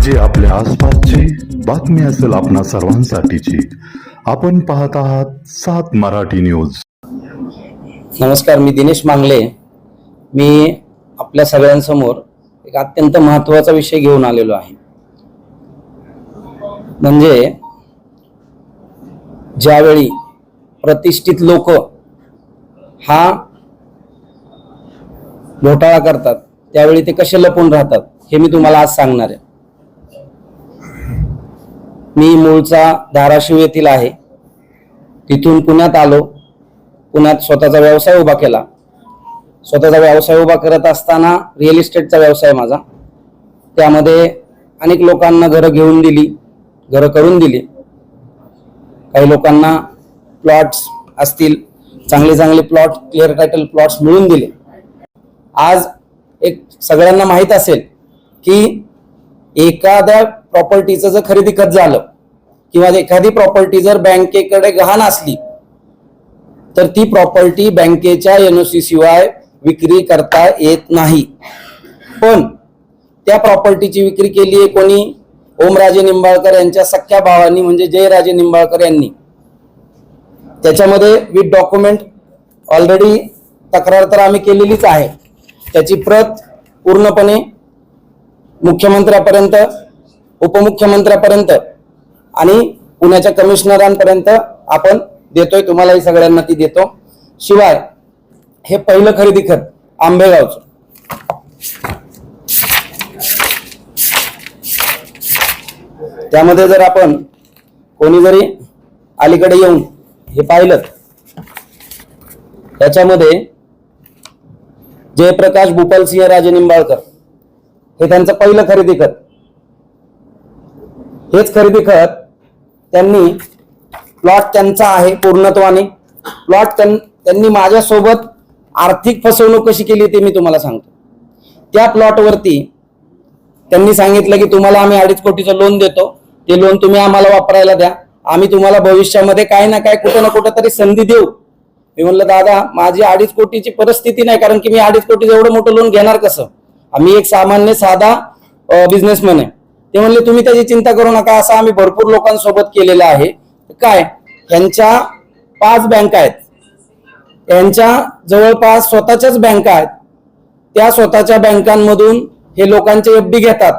म्हणजे आपल्या आसपासची बातमी असेल आपणा सर्वांसाठीची. आपण पाहत आहात सात मराठी न्यूज. नमस्कार मी दिनेश मांगले. मी आपल्या सगळ्यांसमोर एक अत्यंत महत्त्वाचा विषय घेऊन आलेलो आहे. म्हणजे ज्यावेळी प्रतिष्ठित लोक हा घोटाळा करतात त्यावेळी ते कसे लपून राहतात हे मी तुम्हाला आज सांगणार आहे. मी मूळचा धाराशिव येथील आहे. तिथून पुण्यात आलो. पुण्यात स्वतःचा व्यवसाय उभा केला. स्वतःचा व्यवसाय उभा करत असताना रिअल इस्टेटचा व्यवसाय माझा. त्यामध्ये अनेक लोकांना घरं घेऊन दिली घरं करून दिली. काही लोकांना प्लॉट्स असतील चांगले चांगले प्लॉट क्लिअर टायटल प्लॉट्स मिळून दिले. आज एक सगळ्यांना माहीत असेल की एखाद्या प्रॉपर्टीचं जर खरेदी खत झालं किंवा एखादी प्रॉपर्टी जर बँकेकडे गहाण असली तर ती प्रॉपर्टी बँकेच्या एनओसी शिवाय विक्री करता येत नाही. पण त्या प्रॉपर्टीची विक्री केली आहे कोणी? ओमराजे निंबाळकर यांच्या सख्या भावांनी म्हणजे जयराजे निंबाळकर यांनी. त्याच्यामध्ये विथ डॉक्युमेंट ऑलरेडी तक्रार तर आम्ही केलेलीच आहे. त्याची प्रत पूर्णपणे मुख्यमंत्र्यापर्यंत उपमुख्यमंत्र्यापर्यंत आणि पुण्याच्या कमिशनरांपर्यंत आपण देतोय तुम्हालाही सगळ्यांना ती देतो. शिवाय हे पहिलं खरेदी खत आंबेगावचं. त्यामध्ये जर आपण कोणी जरी अलीकडे येऊन हे पाहिलं त्याच्यामध्ये जयप्रकाश भूपाल सिंह राजे निंबाळकर हे त्यांचं पहिलं खरेदी खत. हेच खरेदी खत त्यांनी प्लॉट त्यांचा आहे पूर्णत्वाने. प्लॉट त्यांनी माझ्यासोबत आर्थिक फसवणूक कशी केली ते मी तुम्हाला सांगतो. त्या प्लॉटवरती त्यांनी सांगितलं की तुम्हाला आम्ही अडीच कोटीचं लोन देतो. ते लोन तुम्ही आम्हाला वापरायला द्या. आम्ही तुम्हाला भविष्यामध्ये काय ना काय कुठं ना कुठं तरी संधी देऊ. मी म्हणलं दादा माझी अडीच कोटीची परिस्थिती नाही कारण की मी अडीच कोटीचं एवढं मोठं लोन घेणार कसं? आम्ही एक सामान्य साधा बिझनेसमॅन आहे. ते म्हणले तुम्ही त्याची चिंता करू नका असं आम्ही भरपूर लोकांसोबत केलेलं आहे. काय? यांच्या पाच बँका आहेत. यांच्या जवळपास स्वतःच्याच बँका आहेत. त्या स्वतःच्या बँकांमधून हे लोकांचे एफ डी घेतात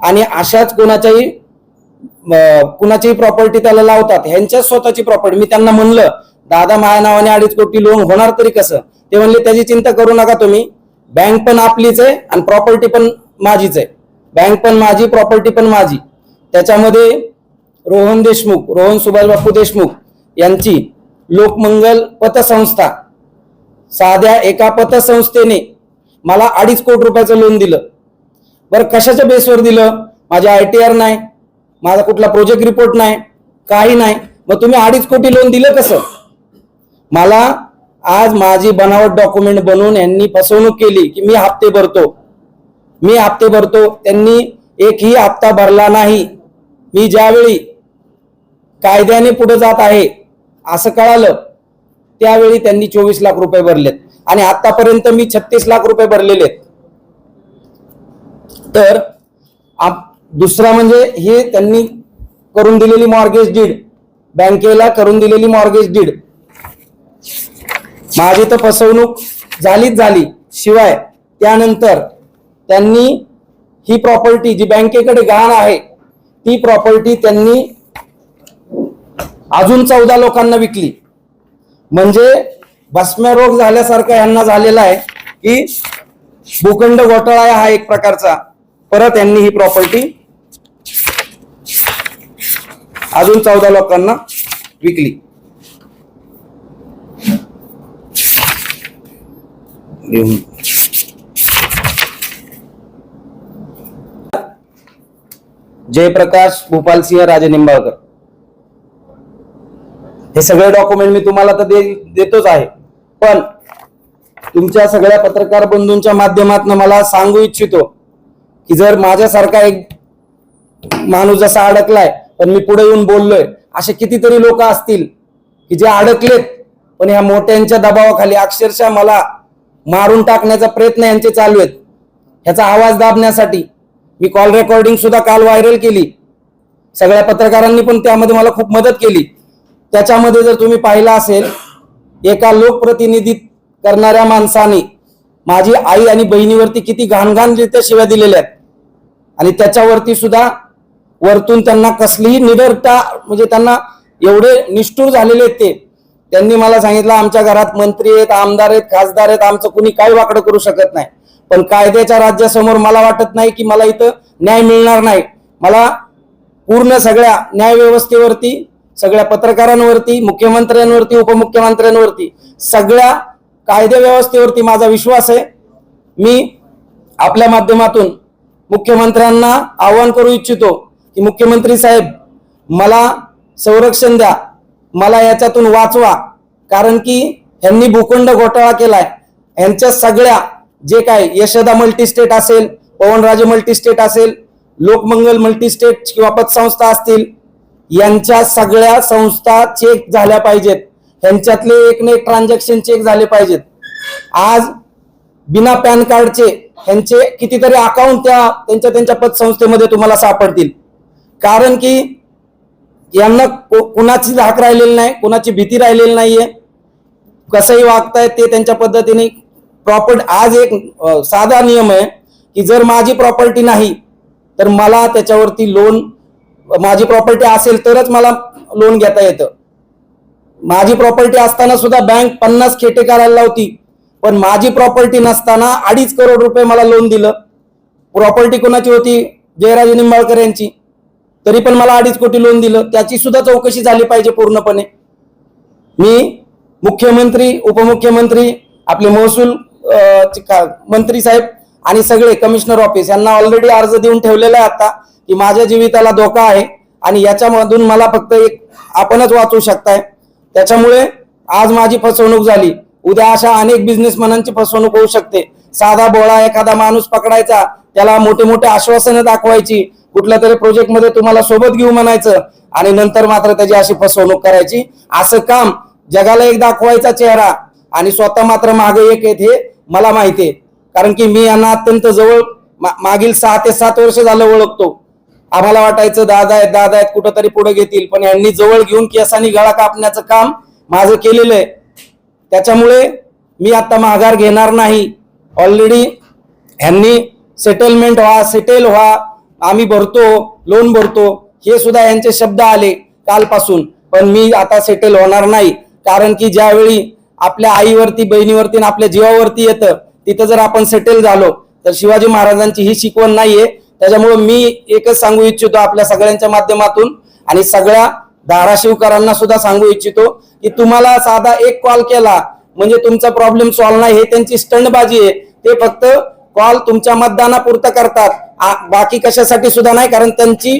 आणि अशाच कोणाच्याही कुणाचीही प्रॉपर्टी त्याला लावतात. ह्यांच्याच स्वतःची प्रॉपर्टी मी त्यांना म्हणलं दादा माझ्या नावाने अडीच कोटी लोन होणार तरी कसं? ते म्हणले त्याची चिंता करू नका तुम्ही. बँक पण आपलीच आहे आणि प्रॉपर्टी पण माझीच आहे. बँक पण माझी प्रॉपर्टी पण माझी. त्याच्यामध्ये रोहन देशमुख रोहन सुभाष बापू देशमुख यांची लोकमंगल पतसंस्था. साध्या एका पतसंस्थेने मला अडीच कोटी रुपयाचं लोन दिलं. बरं कशाच्या बेसवर दिलं? माझे आय टी आर नाही. माझा कुठला प्रोजेक्ट रिपोर्ट नाही. काही नाही. मग तुम्ही अडीच कोटी लोन दिलं कसं? मला आज माझी बनावट डॉक्युमेंट बनवून यांनी फसवणूक केली की मी हप्ते भरतो. मी हप्ते भरतो त्यांनी एकही हप्ता भरला नाही. मी ज्यावेळी कायद्याने पुढे जात आहे असं कळालं त्यावेळी त्यांनी चोवीस लाख रुपये भरलेत. आणि आतापर्यंत मी छत्तीस लाख रुपये भरलेले आहेत. तर दुसरा म्हणजे हे त्यांनी करून दिलेली मॉर्गेज डीड बँकेला करून दिलेली मॉर्गेज डीड माझी तर फसवणूक झालीच झाली. शिवाय त्यानंतर त्यांनी ही प्रॉपर्टी जी बँकेकडे गहाण आहे ती प्रॉपर्टी त्यांनी अजून चौदा लोकांना विकली म्हणजे भस्म्यारोग झाल्यासारखं झाल्यासारखा यांना झालेला आहे की भूखंड घोटाळा हा एक प्रकारचा परत यांनी ही प्रॉपर्टी अजून चौदा लोकांना विकली लिहून. जयप्रकाश भूपालसिंह राजे निंबाळकर. हे सगळे डॉक्युमेंट मी तुम्हाला तर दे देतोच आहे. पण तुमच्या सगळ्या पत्रकार बंधूंच्या माध्यमातून मला सांगू इच्छितो की जर माझ्यासारखा एक माणूस जसा अडकलाय पण मी पुढे येऊन बोललोय असे कितीतरी लोक असतील की जे अडकलेत पण ह्या मोठ्यांच्या दबावाखाली अक्षरशः मला मारून टाकण्याचा प्रयत्न यांचे चालू आहेत. ह्याचा आवाज दाबण्यासाठी मी कॉल रेकॉर्डिंग सुद्धा काल व्हायरल केली. सगळ्या पत्रकारांनी पण त्यामध्ये मला खूप मदत केली. त्याच्यामध्ये जर तुम्ही पाहिलं असेल एका लोकप्रतिनिधी करणाऱ्या माणसाने माझी आई आणि बहिणीवरती किती घाणघाणरित्या शिव्या दिलेल्या आहेत. आणि त्याच्यावरती सुद्धा वरतून त्यांना कसलीही निडरता म्हणजे त्यांना एवढे निष्ठूर झालेले आहेत ते. त्यांनी मला सांगितलं आमच्या घरात मंत्री आहेत आमदार आहेत खासदार आहेत आमचं कुणी काही वाकडं करू शकत नाही. पण कायद्याच्या राज्यासमोर मला वाटत नाही की मला इथं न्याय मिळणार नाही. मला पूर्ण सगळ्या न्याय व्यवस्थेवरती सगळ्या पत्रकारांवरती मुख्यमंत्र्यांवरती उपमुख्यमंत्र्यांवरती सगळ्या कायदे व्यवस्थेवरती माझा विश्वास आहे. मी आपल्या माध्यमातून मुख्यमंत्र्यांना आवाहन करू इच्छितो की मुख्यमंत्री साहेब मला संरक्षण द्या. मला याच्यातून वाचवा. कारण की ह्यांनी भूखंड घोटाळा केलाय. ह्यांच्या सगळ्या जे काय यशदा मल्टीस्टेट असेल पवनराजे मल्टीस्टेट असेल लोकमंगल मल्टीस्टेट किंवा पतसंस्था असतील यांच्या सगळ्या संस्था चेक झाल्या पाहिजेत. ह्यांच्यातले एक ना एक ट्रान्झॅक्शन चेक झाले पाहिजेत. आज बिना पॅन कार्डचे ह्यांचे कितीतरी अकाउंट त्या त्यांच्या त्यांच्या पतसंस्थेमध्ये तुम्हाला सापडतील. कारण की यांना को- कुणाची धाक राहिलेली नाही कुणाची भीती राहिलेली नाहीये. कसंही वागतायत ते त्यांच्या पद्धतीने प्रॉपर्टी आज एक साधा नियम आहे की जर माझी प्रॉपर्टी नाही तर मला त्याच्यावरती लोन माझी प्रॉपर्टी असेल तरच मला लोन घेता येतं. माझी प्रॉपर्टी असताना सुद्धा बँक पन्नास खेटे करायला लावती पण माझी प्रॉपर्टी नसताना अडीच करोड रुपये मला लोन दिलं. प्रॉपर्टी कोणाची होती? जयराज निंबाळकर यांची. तरी पण मला अडीच कोटी लोन दिलं. त्याची सुद्धा चौकशी झाली पाहिजे पूर्णपणे. मी मुख्यमंत्री उपमुख्यमंत्री आपले महसूल मंत्री साहेब आणि सगळे कमिशनर ऑफिस यांना ऑलरेडी अर्ज देऊन ठेवलेला आहे आता की माझ्या जीविताला धोका आहे आणि याच्यामधून मला फक्त एक आपणच वाचू शकताय. त्याच्यामुळे आज माझी फसवणूक झाली. उद्या अशा अनेक बिझनेसमॅनांची फसवणूक होऊ शकते. साधा बोळा एखादा माणूस पकडायचा त्याला मोठे मोठे आश्वासनं दाखवायची कुठल्या तरी प्रोजेक्टमध्ये तुम्हाला सोबत घेऊ म्हणायचं आणि नंतर मात्र त्याची अशी फसवणूक करायची. असं काम जगाला एक दाखवायचा चेहरा आणि स्वतः मात्र मागे एक आहेत हे मला माहिती आहे. कारण की मी यांना अत्यंत जवळ मा- मागील सहा ते सात वर्ष झालं ओळखतो. आम्हाला वाटायचं दादा आहेत दादा आहेत कुठंतरी पुढे घेतील. पण यांनी जवळ घेऊन केसानी गळा कापण्याचं काम माझं केलेलं आहे. त्याच्यामुळे मी आता माघार घेणार नाही. ऑलरेडी ह्यांनी सेटलमेंट व्हा सेटल व्हा. आम्ही भरतो लोन भरतो. हे सुद्धा यांचे शब्द आले कालपासून. पण मी आता सेटल होणार नाही. कारण की ज्यावेळी आपल्या आईवरती बहिणीवरती आणि आपल्या जीवावरती येतं. तिथं जर आपण सेटल झालो तर शिवाजी महाराजांची ही शिकवण नाहीये. त्याच्यामुळे मी एकच सांगू इच्छितो आपल्या सगळ्यांच्या माध्यमातून आणि सगळ्या धाराशिवकरांना सुद्धा सांगू इच्छितो की तुम्हाला साधा एक कॉल केला म्हणजे तुमचा प्रॉब्लेम सॉल्व्ह नाही हे त्यांची स्टंटबाजी आहे. ते फक्त कॉल तुमच्या मतदानापुरतं करतात. बाकी कशासाठी सुद्धा नाही कारण त्यांची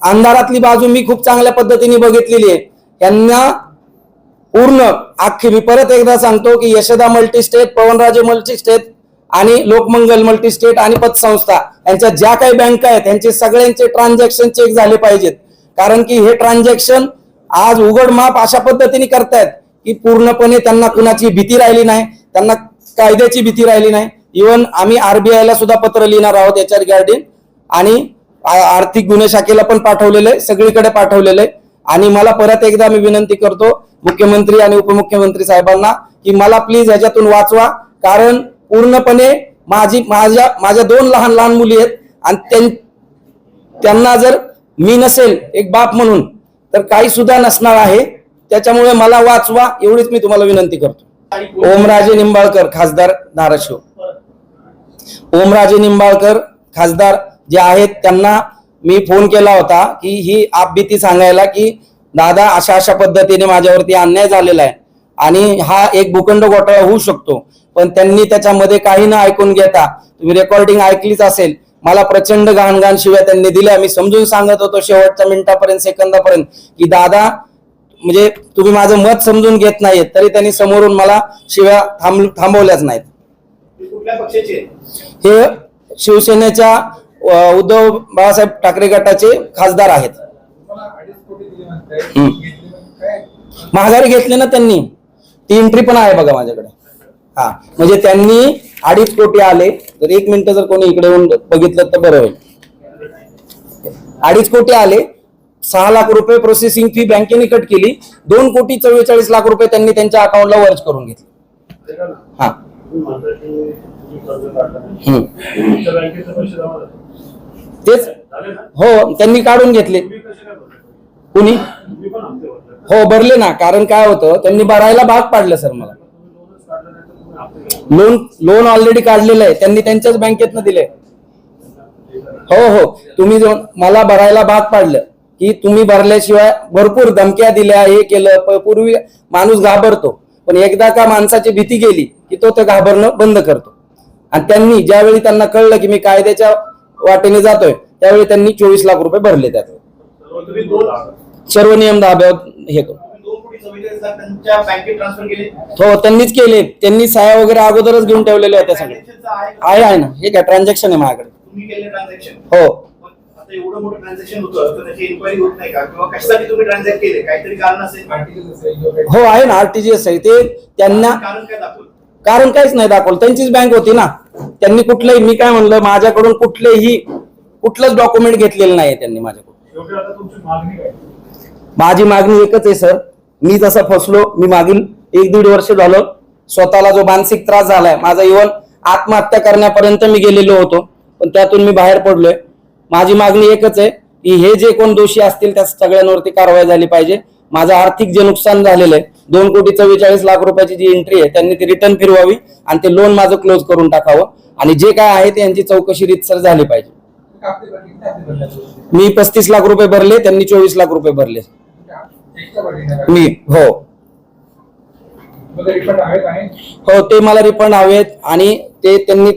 अंधारातली बाजू मी खूप चांगल्या पद्धतीने बघितलेली आहे. त्यांना पूर्ण अख्खी मी परत एकदा सांगतो की यशदा मल्टीस्टेट पवनराजे मल्टीस्टेट आणि लोकमंगल मल्टीस्टेट आणि पतसंस्था यांच्या ज्या काही बँका आहेत यांचे सगळ्यांचे ट्रान्झॅक्शन चेक झाले पाहिजेत. कारण की हे ट्रान्झॅक्शन आज उघड माप अशा पद्धतीने करतायत की पूर्णपणे त्यांना कुणाची भीती राहिली नाही त्यांना कायद्याची भीती राहिली नाही. इव्हन आम्ही आरबीआय ला सुद्धा पत्र लिहिणार आहोत याच्या रिगार्डिंग आणि आर्थिक गुन्हे शाखेला पण पाठवलेलं आहे सगळीकडे पाठवलेलं. आहे आणि मला परत एकदा मी विनंती करतो मुख्यमंत्री आणि उपमुख्यमंत्री साहेबांना की मला प्लीज ह्याच्यातून वाचवा. कारण पूर्णपणे माझी माझ्या माझ्या दोन लहान लहान मुली आहेत आणि त्यांना जर मी नसेल एक बाप म्हणून तर काही सुद्धा नसणार आहे. त्याच्यामुळे मला वाचवा एवढीच मी तुम्हाला विनंती करतो. ओमराजे निंबाळकर खासदार धाराशिव. ओमराजे निंबाळकर खासदार जे आहेत त्यांना मी फोन केला होता की ही आपबीती सांगायला की दादा अशा अशा पद्धतीने माझ्यावरती अन्याय झालेला आहे आणि हा एक भूखंड घोटाळा होऊ शकतो पण त्यांनी त्याच्यामध्ये काही न ऐकून घेता तुम्ही रेकॉर्डिंग ऐकलीच असेल मला प्रचंड घाण शिव्या त्यांनी दिल्या. मी समजून सांगत होतो शेवटच्या मिनिटापर्यंत सेकंदापर्यंत की दादा म्हणजे तुम्ही माझं मत समजून घेत नाहीत तरी त्यांनी समोरून मला शिव्या थांब थांबवल्याच नाहीत. हे शिवसेनेच्या उद्धव बाळासाहेब ठाकरे गटाचे खासदार आहेत. माघारी घेतले ना त्यांनी. ती एंट्री पण आहे बघा माझ्याकडे. हा म्हणजे त्यांनी अडीच कोटी आले. तर एक मिनिट जर कोणी इकडे येऊन बघितलं तर बरं होईल. अडीच कोटी आले. सहा लाख रुपये प्रोसेसिंग फी बँकेने कट केली. दोन कोटी चव्वेचाळीस लाख रुपये त्यांनी त्यांच्या अकाउंटला वर्ज करून घेतले. हा. तेच. हो त्यांनी काढून घेतले. कुणी? हो भरले ना. कारण काय होतं त्यांनी भरायला भाग पाडलं सर मला. लोन लोन ऑलरेडी काढलेलं आहे. त्यांनी त्यांच्याच बँकेतनं दिले हो हो. तुम्ही जो मला भरायला भाग पाडलं की तुम्ही भरल्याशिवाय भरपूर धमक्या दिल्या हे केलं. पूर्वी माणूस घाबरतो. पण एकदा का माणसाची भीती गेली की तो ते घाबरणं बंद करतो. आणि त्यांनी ज्यावेळी त्यांना कळलं की मी कायद्याच्या वाटेने जातोय त्यावेळी त्यांनी चोवीस लाख रुपये भरले त्यात. सर्व नियम धाब्यावर हे करू. हो त्यांनीच केले. त्यांनी साया वगैरे अगोदरच घेऊन ठेवलेल्या होत्या सगळ्या. आहे आहे ना. हे काय ट्रान्झॅक्शन आहे माझ्याकडे. हो. एवढं मोठं ट्रान्झॅक्शन होतं त्याची इन्क्वायरी होत नाही का किंवा कशासाठी तुम्ही ट्रान्झॅक्ट केले काहीतरी कारण असेल हो आहे ना आरटीजीएस आहे. ते त्यांना कारण काय दाखवलं? कारण काहीच नाही दाखवलं. त्यांचीच बँक होती ना. त्यांनी कुठलंही मी काय म्हणलं माझ्याकडून कुठलेही कुठलंच डॉक्युमेंट घेतलेलं नाही त्यांनी माझ्याकडून. माझी मागणी एकच आहे सर. मी जसं फसलो मी मागील एक दीड वर्ष झालं स्वतःला जो मानसिक त्रास झालाय माझा इवन आत्महत्या करण्यापर्यंत मी गेलेलो होतो पण त्यातून मी बाहेर पडलोय. माझी मागणी एकच आहे की हे जे कोण दोषी असतील त्या सगळ्यांवरती कारवाई झाली पाहिजे. माझं आर्थिक जे नुकसान झालेलं आहे दोन कोटी चव्वेचाळीस लाख रुपयाची जी एंट्री आहे त्यांनी ती रिटर्न फिरवावी आणि ते लोन माझं क्लोज करून टाकावं. आणि जे काय आहे ते यांची चौकशी रितसर झाली पाहिजे. मी पस्तीस लाख रुपये भरले त्यांनी चोवीस लाख रुपये भरले. मी हो. हो ते मला रिफंड हवेत आणि ते त्यांनी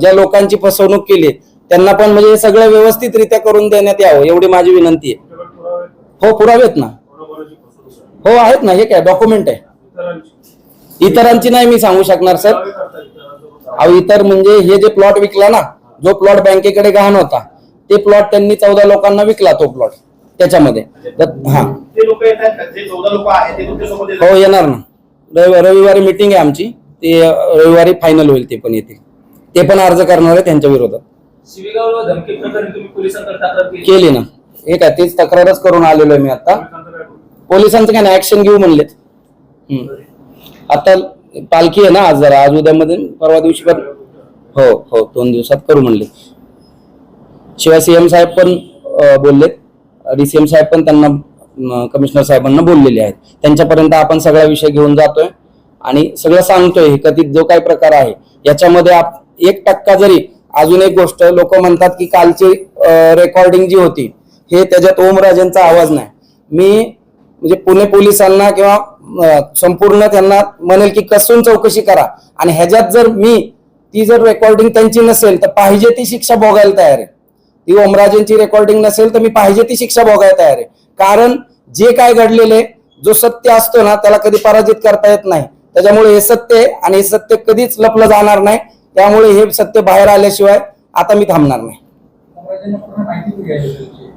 ज्या लोकांची फसवणूक केली त्यांना पण म्हणजे हे सगळं व्यवस्थितरित्या करून देण्यात यावं एवढी माझी विनंती आहे. हो पुरावेत ना. हो आहेत ना हे काय डॉक्युमेंट आहे. इतरांची इतरांची नाही मी सांगू शकणार सर. अहो इतर म्हणजे हे जे प्लॉट विकला ना जो प्लॉट बँकेकडे गहाण होता ते प्लॉट त्यांनी चौदा लोकांना विकला तो प्लॉट त्याच्यामध्ये. तर- हा. हो येणार ना. रवि- रविवारी मिटिंग आहे आमची. ते रविवारी फायनल होईल ते पण येतील. ते पण अर्ज करणार आहे त्यांच्या विरोधात. केली. ना. हे काय तेच तक्रारच करून आलेलो आहे मी आता. पोलिसांचं काय नाही ऍक्शन घेऊ म्हणलेत. हम्म. आता पालखी आहे ना आज जरा आज उद्यामध्ये परवा दिवशी पण हो हो दोन दिवसात करू म्हणले. शिवाय सीएम साहेब पण अं, बोललेत. डीसीएम साहेब पण त्यांना कमिशनर साहेबांना बोललेले आहेत. त्यांच्यापर्यंत आपण सगळा विषय घेऊन जातोय. आणि सगळं सांगतोय हे कथित जो काही प्रकार आहे याच्यामध्ये आप- एक टक्का जरी अजून एक गोष्ट लोक म्हणतात की कालची रेकॉर्डिंग जी होती हे त्याच्यात ओमराजेंचा आवाज नाही. मी म्हणजे पुणे पोलिसांना किंवा संपूर्ण त्यांना म्हणेल की कसून चौकशी करा. आणि ह्याच्यात जर मी ती जर रेकॉर्डिंग त्यांची नसेल तर पाहिजे ती शिक्षा भोगायला तयार आहे. ती ओमराजेंची रेकॉर्डिंग नसेल तर मी पाहिजे ती शिक्षा भोगायला तयार आहे. कारण जे काय घडलेले जो सत्य असतो ना त्याला कधी पराजित करता येत नाही. त्याच्यामुळे हे सत्य आहे आणि हे सत्य कधीच लपलं जाणार नाही. त्यामुळे हे सत्य बाहेर आल्याशिवाय आता मी थांबणार नाही.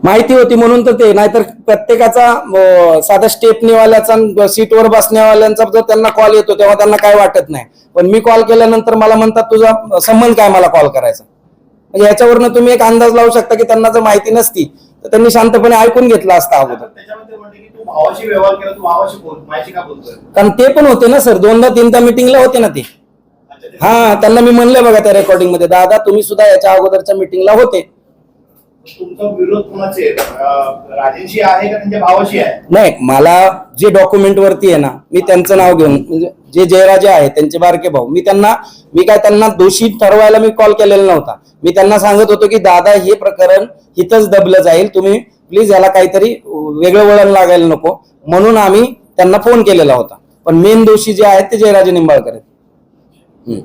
माहिती होती म्हणून तर ते. नाहीतर प्रत्येकाचा साधा स्टेपनीवाल्याचा सीटवर बसण्यावाल्यांचा जर त्यांना कॉल येतो तेव्हा त्यांना काय वाटत नाही. पण मी कॉल केल्यानंतर मला म्हणतात तुझा संबंध काय मला कॉल करायचा? म्हणजे याच्यावरनं तुम्ही एक अंदाज लावू शकता की त्यांना जर माहिती नसती तर त्यांनी शांतपणे ऐकून घेतलं असतं अगोदर. कारण ते पण होते ना सर दोनदा तीनदा मिटिंगला होते ना ते- हा त्यांना मी म्हणलं बघा त्या रेकॉर्डिंगमध्ये दादा तुम्ही सुद्धा याच्या अगोदरच्या मिटिंगला होते. तुमचा विरोध कोणाचे राजेंशी आहे का त्यांच्या भावाशी आहे? नाही मला जे डॉक्युमेंट वरती आहे ना मी त्यांचं नाव घेऊन म्हणजे जे जयराजे आहे त्यांचे बारके भाऊ मी त्यांना मी काय त्यांना दोषी ठरवायला मी कॉल केलेला नव्हता. मी त्यांना सांगत होतो की दादा हे प्रकरण इथंच दबलं जाईल तुम्ही प्लीज याला काहीतरी वेगळं वळण लागायला नको. म्हणून आम्ही त्यांना फोन केलेला होता. पण मेन दोषी जे आहेत ते जयराजे निंबाळकर आहेत.